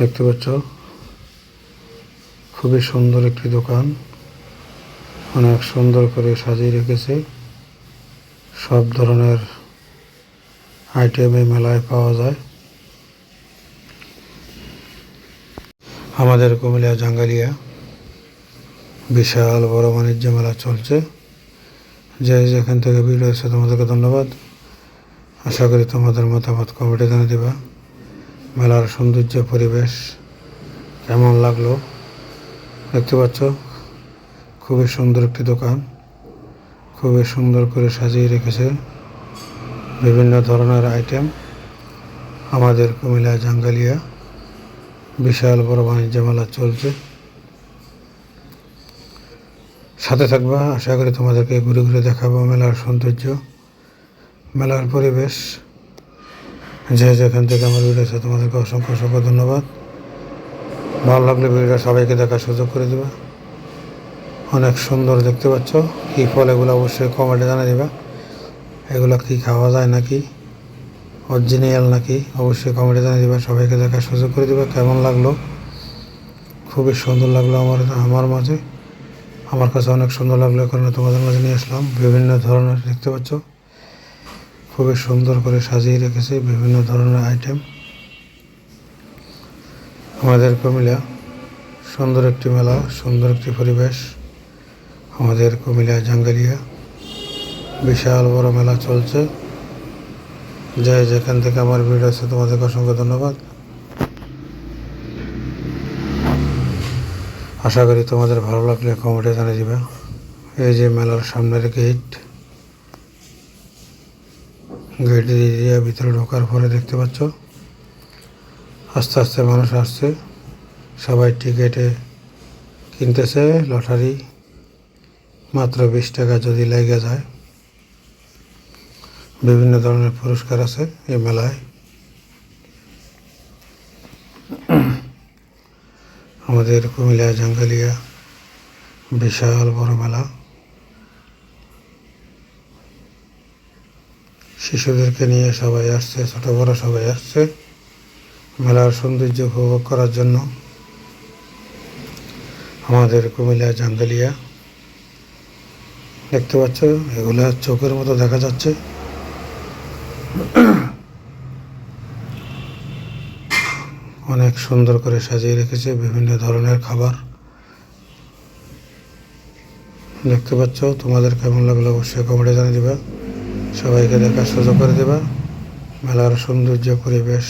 দেখতে পাচ্ছ? খুবই সুন্দর একটি দোকান। অনেক সুন্দর করে সাজিয়ে রেখেছে। সব ধরনের আইটেম এই মেলায় পাওয়া যায়। আমাদের কুমিল্লা জাঙ্গালিয়া বিশাল বড় বাণিজ্য মেলা চলছে। যে যেখান থেকে ভিডিও এসে তোমাদেরকে ধন্যবাদ। আশা করি তোমাদের মতামত কমেন্টে জানিয়ে দেবা। মেলার সৌন্দর্য, পরিবেশ কেমন লাগল দেখতে পাচ্ছ? খুবই সুন্দর একটি দোকান। খুবই সুন্দর করে সাজিয়ে রেখেছে বিভিন্ন ধরনের আইটেম আমাদের কুমিল্লা জাঙ্গালিয়া বিশাল বড় বাণিজ্য মেলা চলছে। সাথে থাকবা, আশা করি তোমাদেরকে ঘুরে ঘুরে দেখাবো মেলার সৌন্দর্য, মেলার পরিবেশ। যে যেখান থেকে আমার ভিডিও আছে তোমাদেরকে অসংখ্য অসংখ্য ধন্যবাদ। ভালো লাগলে ভিডিওটা সবাইকে দেখার সুযোগ করে দেবা। অনেক সুন্দর দেখতে পাচ্ছ। কী ফল এগুলো অবশ্যই কমেন্টে জানিয়ে দেবা। এগুলো কি খাওয়া যায় নাকি? অরিজিনাল নাকি? অবশ্যই কমেন্টে জানিয়ে দেবা। সবাইকে দেখার সুযোগ করে দেবা। কেমন লাগল? খুবই সুন্দর লাগল আমার আমার মাঝে। আমার কাছে অনেক সুন্দর লাগল। কারণে তোমাদের মাঝে নিয়ে আসলাম। বিভিন্ন ধরনের দেখতে পাচ্ছ। খুবই সুন্দর করে সাজিয়ে রেখেছে বিভিন্ন ধরনের আইটেম আমাদের কুমিল্লা, সুন্দর একটি মেলা, সুন্দর একটি পরিবেশ। আমাদের কুমিল্লা জাঙ্গালিয়া বিশাল বড় মেলা চলছে। যে যেখান থেকে আমার ভিডিও আছে তোমাদেরকে অসংখ্য ধন্যবাদ। আশা করি তোমাদের ভালো লাগলে কমেন্টে জানিয়ে দিবে। এই যে মেলার সামনের গেট গেট দিয়ে ভিতরে ঢোকার পরে দেখতে পাচ্ছ, আস্তে আস্তে মানুষ আসছে। সবাই টিকেটে কিনতেছে লটারি মাত্র বিশ টাকা যদি লেগে যায়। বিভিন্ন ধরনের পুরস্কার আছে এই মেলায়। আমাদের কুমিল্লা, জাঙ্গালিয়া, বিশাল বড় মেলা। শিশুদেরকে নিয়ে সবাই আসছে, ছোট বড় সবাই আসছে। মেলার সৌন্দর্য উপভোগ করার জন্য আমাদের কুমিল্লা জাঙ্গালিয়া দেখতে পাচ্ছ? এগুলো চোখের মতো দেখা যাচ্ছে। অনেক সুন্দর করে সাজিয়ে রেখেছে বিভিন্ন ধরনের খাবার। দেখতে পাচ্ছ? তোমাদের কেমন লাগল? অবশ্যই কমেন্টে জানিয়ে দেবা। সবাইকে দেখা সুযোগ করে দেবা। মেলার সৌন্দর্য পরিবেশ